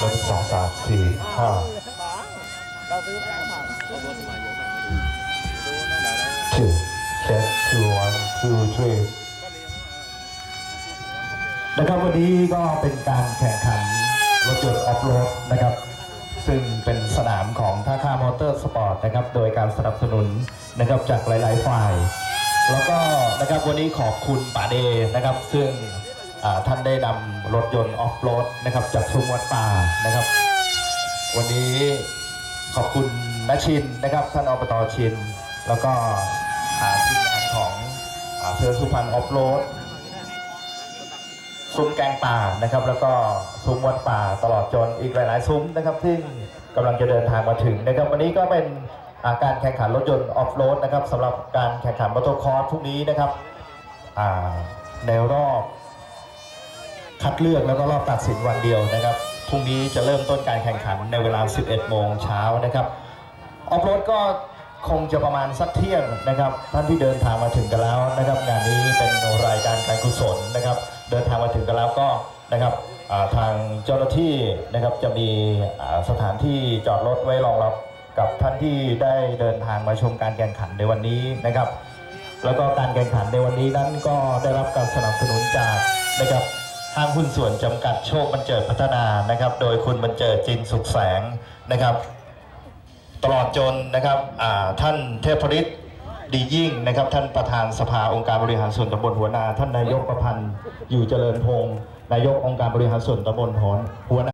สี่ห้าเราซื้อแป้งผัก two check two one two three นะครับวันนี้ก็เป็นการแข่งขันรถยนต์ออฟโรดนะครับ ซึ่งเป็นสนามของท่าข้ามอเตอร์สปอร์ตนะครับ โดยการสนับสนุนนะครับจากหลาย ๆ ฝ่าย แล้วก็นะครับวันนี้ขอบคุณป๋าเดนะครับ ซึ่ง ท่านได้นำรถยนต์ออฟโรดนะครับจากชุมวัดป่านะครับ วันนี้ขอบคุณนชินนะครับ ท่านอบตชิน แล้วก็อ่าทีมงานของอ่าเสือสุพรรณออฟโรดซุ้มแกงป่านะครับ แล้วก็ซุ้มวัดป่าตลอดจนอีกหลาย ๆ ซุ้มนะครับที่กำลังจะเดินทางมาถึงนะครับ วันนี้ก็เป็นาการแข่งขันรถยนต์ออฟโรดนะครับสำหรับการแข่งขันมอเตอร์คอร์สพรุ่งนี้นะครับในรอบ คัดเลือกแล้วก็รอบตัดสินวันเดียวนะครับ พรุ่งนี้จะเริ่มต้นการแข่งขันในเวลา 11 โมงเช้านะครับ ออฟโรดก็คงจะประมาณสักเที่ยงนะครับ ท่านที่เดินทางมาถึงกันแล้วนะครับ งานนี้เป็นรายการการกุศลนะครับ เดินทางมาถึงกันแล้วก็นะครับทางเจ้าหน้าที่นะครับจะมีสถานที่จอดรถไว้รองรับกับท่านที่ได้เดินทางมาชมการแข่งขันในวันนี้นะครับ แล้วก็การแข่งขันในวันนี้นั้นก็ได้รับการสนับสนุนจากนะครับ ห้างหุ้นส่วนจำกัดโชคบรรเจิดพัฒนานะครับ โดยคุณบรรเจิดจินสุขแสงนะครับ ตลอดจนนะครับท่านเทพฤทธิ์ดียิ่งนะครับ ท่านประธานสภาองค์การบริหารส่วนตำบลหัวนา ท่านนายกประพันธ์อยู่เจริญพงศ์นายกองค์การบริหารส่วนตำบลหอนหัวนา